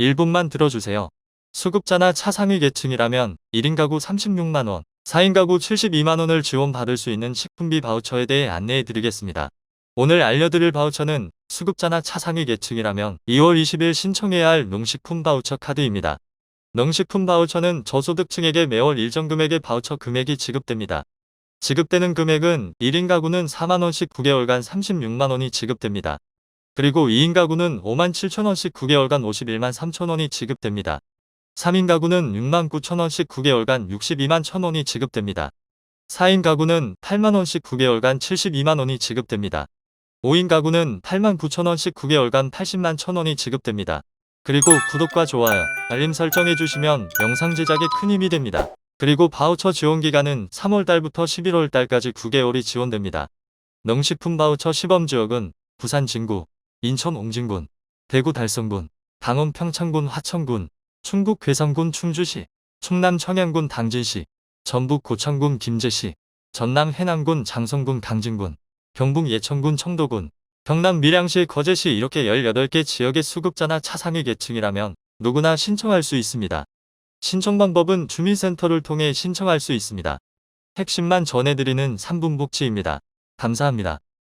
1분만 들어주세요. 수급자나 차상위 계층이라면 1인 가구 36만원, 4인 가구 72만원을 지원받을 수 있는 식품비 바우처에 대해 안내해 드리겠습니다. 오늘 알려드릴 바우처는 수급자나 차상위 계층이라면 2월 20일 신청해야 할 농식품 바우처 카드입니다. 농식품 바우처는 저소득층에게 매월 일정 금액의 바우처 금액이 지급됩니다. 지급되는 금액은 1인 가구는 4만원씩 9개월간 36만원이 지급됩니다. 그리고 2인 가구는 5만 7천원씩 9개월간 51만 3천원이 지급됩니다. 3인 가구는 6만 9천원씩 9개월간 62만 1천원이 지급됩니다. 4인 가구는 8만원씩 9개월간 72만원이 지급됩니다. 5인 가구는 8만 9천원씩 9개월간 80만 1천원이 지급됩니다. 그리고 구독과 좋아요, 알림 설정해 주시면 영상 제작에 큰 힘이 됩니다. 그리고 바우처 지원 기간은 3월달부터 11월달까지 9개월이 지원됩니다. 농식품 바우처 시범 지역은 부산 진구, 인천 옹진군, 대구 달성군, 강원 평창군 화천군, 충북 괴산군 충주시, 충남 청양군 당진시, 전북 고창군 김제시, 전남 해남군 장성군 강진군, 경북 예천군 청도군, 경남 밀양시 거제시 이렇게 18개 지역의 수급자나 차상위 계층이라면 누구나 신청할 수 있습니다. 신청 방법은 주민센터를 통해 신청할 수 있습니다. 핵심만 전해드리는 3분 복지입니다. 감사합니다.